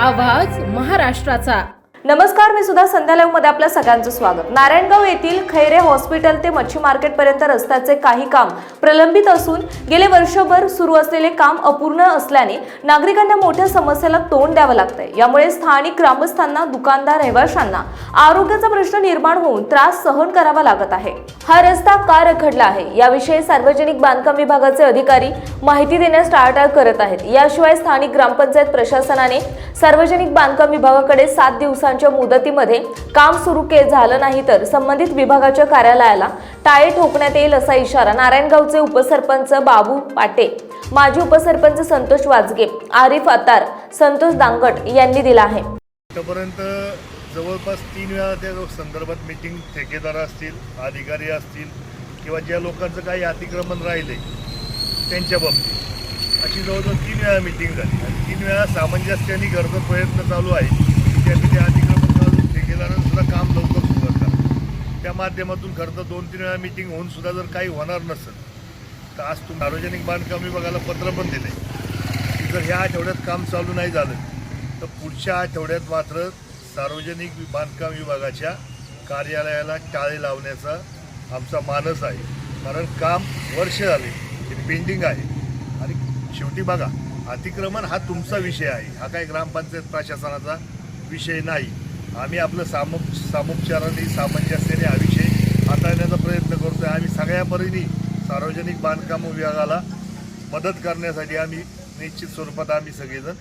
आवाज महाराष्ट्राचा. नमस्कार मी सुद्धा संध्यालयमध्ये आपल्या सगळ्यांचं स्वागत. नारायणगाव येथील खैरे हॉस्पिटल ते मच्छी मार्केटपर्यंत रस्त्याचे काही काम प्रलंबित असून गेले वर्षभर सुरू असलेले काम अपूर्ण असल्याने नागरिकांना मोठ्या समस्येला तोंड द्यावं लागतंय. यामुळे स्थानिक ग्रामस्थांना दुकानदार रहिवाशांना आरोग्याचा प्रश्न निर्माण होऊन त्रास सहन करावा लागत आहे. हा रस्ता का रखडला आहे? याविषयी सार्वजनिक बांधकाम विभागाचे अधिकारी माहिती देण्यास टाळाटाळ करत आहेत. याशिवाय स्थानिक ग्रामपंचायत प्रशासनाने सार्वजनिक बांधकाम विभागाकडे सात दिवसांच्या मुदतीमध्ये काम सुरू के झालं नाही तर संबंधित विभागाच्या कार्यालयाला टाळे ठोकण्यात येईल असा इशारा नारायणगावचे उपसरपंच बाबू पाटे माजी उपसरपंच संतोष वाजगे आरिफ अतार संतोष दांगट यांनी दिला आहे. आतापर्यंत जवळपास तीन वेळा त्या संदर्भात मीटिंग ठेकेदार असतील अधिकारी असतील किंवा ज्या लोकांचं काही अतिक्रमण राहिले त्यांच्या बाबतीत. अशी जवळजवळ तीन वेळा मिटिंग झाली. आणि तीन वेळा सामंजस्याने घरचा प्रयत्न चालू आहे की अतिक्रमण काढून सुद्धा काम लवकर सुरुवात करा त्या माध्यमातून खरं तर दोन तीन वेळा मिटिंग होऊन सुद्धा जर काही होणार नसेल तर आज तुम्ही सार्वजनिक बांधकाम विभागाला पत्र पण दिले. की जर ह्या आठवड्यात काम चालू नाही झालं तर पुढच्या आठवड्यात मात्र सार्वजनिक बांधकाम विभागाच्या कार्यालयाला टाळे लावण्याचा आमचा मानस आहे. कारण काम वर्ष झाले हे पेंडिंग आहे. आणि शेवटी बघा अतिक्रमण हा तुमचा विषय आहे. हा काही ग्रामपंचायत प्रशासनाचा विषय नाही. आम्ही आपलं सामो सामोपचाराने सामंजस्याने हा विषय हाताळण्याचा प्रयत्न करतोय. आम्ही सगळ्या परीने सार्वजनिक बांधकाम विभागाला मदत करण्यासाठी आम्ही निश्चित स्वरूपात आम्ही सगळेजण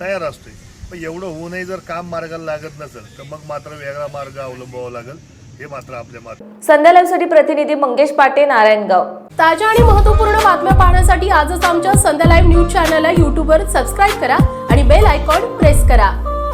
तयार असतोय. पण एवढं होऊनही जर काम मार्गाला लागत नसेल तर मग मात्र वेगळा मार्ग अवलंबावा लागेल हे मात्र आपल्या मात्र संध्या लाईव्हसाठी प्रतिनिधी मंगेश पाटे नारायणगाव. ताज्या आणि महत्त्वपूर्ण बातम्या पाहण्यासाठी आजच आमच्या संध्या लाईव्ह न्यूज चॅनलला यूट्यूबवर सबस्क्राईब करा आणि बेल आयकॉन प्रेस करा.